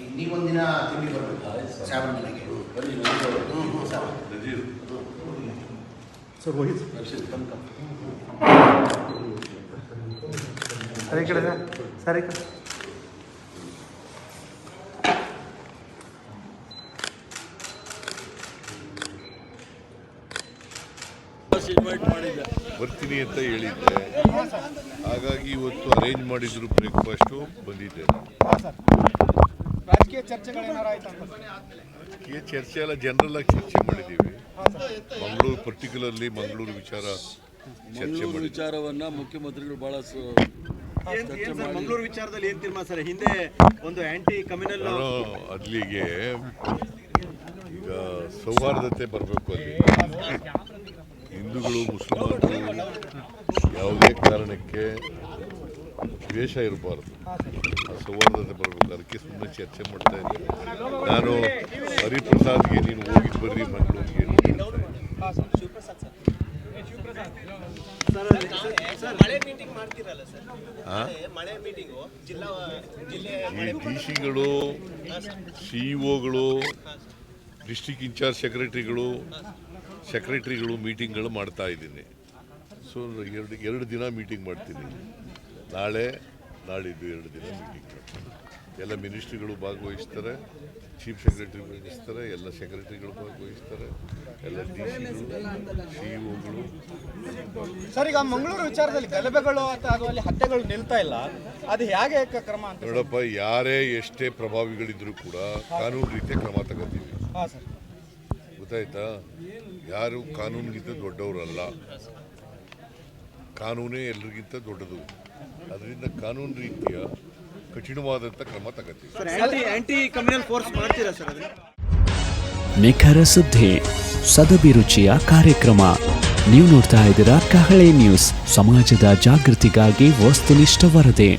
ಈಗ ನೀವೊಂದಿನ ತಿಂಡಿ ಬರಬೇಕು ಬನ್ನಿ ನಾನು ಹ್ಞೂ ಹ್ಞೂ ಸರ್ ನಜೀರ್ ಸರ್ ವಹಿಸಿ ಸರ್ ಕಡೆ ಸರ್. ಸರ್ ಕಡೆ ಬರ್ತೀನಿ ಅಂತ ಹೇಳಿದ್ದೆ. ಹಾಗಾಗಿ ಇವತ್ತು ಅರೇಂಜ್ ಮಾಡಿದ್ರು ಬ್ರೇಕ್ಫಾಸ್ಟು ಬಂದಿದ್ದೆ ರಾಜಕೀಯ ಚರ್ಚೆಗಳು ಆಯ್ತಾ? ಅಂತ ಈ ಚರ್ಚೆ ಎಲ್ಲ ಜನರಲ್ ಆಗಿ ಚರ್ಚೆ ಮಾಡಿದ್ದೀವಿ. ಮಂಗಳೂರು ಪರ್ಟಿಕ್ಯುಲರ್ಲಿ ಮಂಗಳೂರು ವಿಚಾರ ಚರ್ಚೆ ವಿಚಾರವನ್ನ ಮುಖ್ಯಮಂತ್ರಿಗಳು ಬಹಳ ಮಂಗಳೂರು ವಿಚಾರದಲ್ಲಿ ಏನು ತೀರ್ಮಾನ ಸರ್? ಹಿಂದೆ ಒಂದು ಆಂಟಿ ಕಮ್ಯುನಲ್ ಅಲ್ಲಿಗೆ ಈಗ ಸೌಹಾರ್ದತೆ ಬರಬೇಕು ಅಲ್ಲಿ. ಹಿಂದೂಗಳು ಮುಸ್ಲಿಮರು ಯಾವುದೇ ಕಾರಣಕ್ಕೆ ದ್ವೇಷ ಇರಬಾರ್ದು. ಸೌಹಾರ್ದತೆ ಬರಬೇಕು. ಅದಕ್ಕೆ ಸುಮ್ಮನೆ ಚರ್ಚೆ ಮಾಡ್ತಾ ಇದ್ದೀನಿ. ನಾನು ಹರಿಪ್ರಸಾದ್ಗೆ ನೀನು ಹೋಗಿ ಬರ್ರಿ, ಮಂಗಳೂರಿಗೆ ಈ ಡಿ ಸಿಗಳು ಸಿಇಒಗಳು ಡಿಸ್ಟಿಕ್ ಇನ್ಚಾರ್ಜ್ ಸೆಕ್ರೆಟರಿಗಳು, ಸೆಕ್ರೆಟ್ರಿಗಳು ಮೀಟಿಂಗ್ಗಳು ಮಾಡ್ತಾ ಇದ್ದೀನಿ. ಸೊ, ಎರಡು ಎರಡು ದಿನ ಮೀಟಿಂಗ್ ಮಾಡ್ತೀನಿ. ನಾಳೆ ನಾಳಿದ್ದು ಎರಡು ದಿನ ಮೀಟಿಂಗ್ ಎಲ್ಲ ಮಿನಿಸ್ಟ್ರಿಗಳು ಭಾಗವಹಿಸ್ತಾರೆ ಚೀಫ್ ಸೆಕ್ರೆಟರಿ ಭಾಗವಹಿಸ್ತಾರೆ ಎಲ್ಲ ಸೆಕ್ರೆಟರಿಗಳು ಭಾಗವಹಿಸ್ತಾರೆ ಎಲ್ಲ ಡಿ ಸಿಗಳು ಸಿಇಒಗಳು ಸರ್ ಈಗ ಮಂಗಳೂರು ವಿಚಾರದಲ್ಲಿ ಗಲಭೆಗಳು ಅಥವಾ ಅಲ್ಲಿ ಹತ್ಯೆಗಳು ನಿಲ್ತಾ ಇಲ್ಲ. ಅದು ಹೇಗೆ ಕ್ರಮ ಅಂತ ನೋಡಪ್ಪ ಯಾರೇ ಎಷ್ಟೇ ಪ್ರಭಾವಿಗಳಿದ್ರೂ ಕೂಡ ಕಾನೂನು ರೀತಿಯ ಕ್ರಮ ತಗೋತೀವಿ. ಸರ್. ಗೊತ್ತಾಯ್ತಾ? ಯಾರು ಕಾನೂನಿಗಿಂತ ದೊಡ್ಡವರಲ್ಲ. ಕಾನೂನೇ ಎಲ್ರಿಗಿಂತ ದೊಡ್ಡದು. ಅದರಿಂದ ಕಾನೂನು ರೀತಿಯ ಕಠಿಣವಾದಂತ ಕ್ರಮ ತಗೋತೀವಿ. Sir anti anti communal force ಮಾಡ್ತೀರಾ ಸರ್ ಅದನ್ನ? ನಿಖರ ಸುದ್ದಿ ಸದಭಿರುಚಿಯ ಕಾರ್ಯಕ್ರಮ. ನೀವು ನೋಡ್ತಾ ಇದ್ದೀರಾ ಕಹಳೆ ನ್ಯೂಸ್. ಸಮಾಜದ ಜಾಗೃತಿಗಾಗಿ ವಸ್ತುನಿಷ್ಠ ವರದಿ.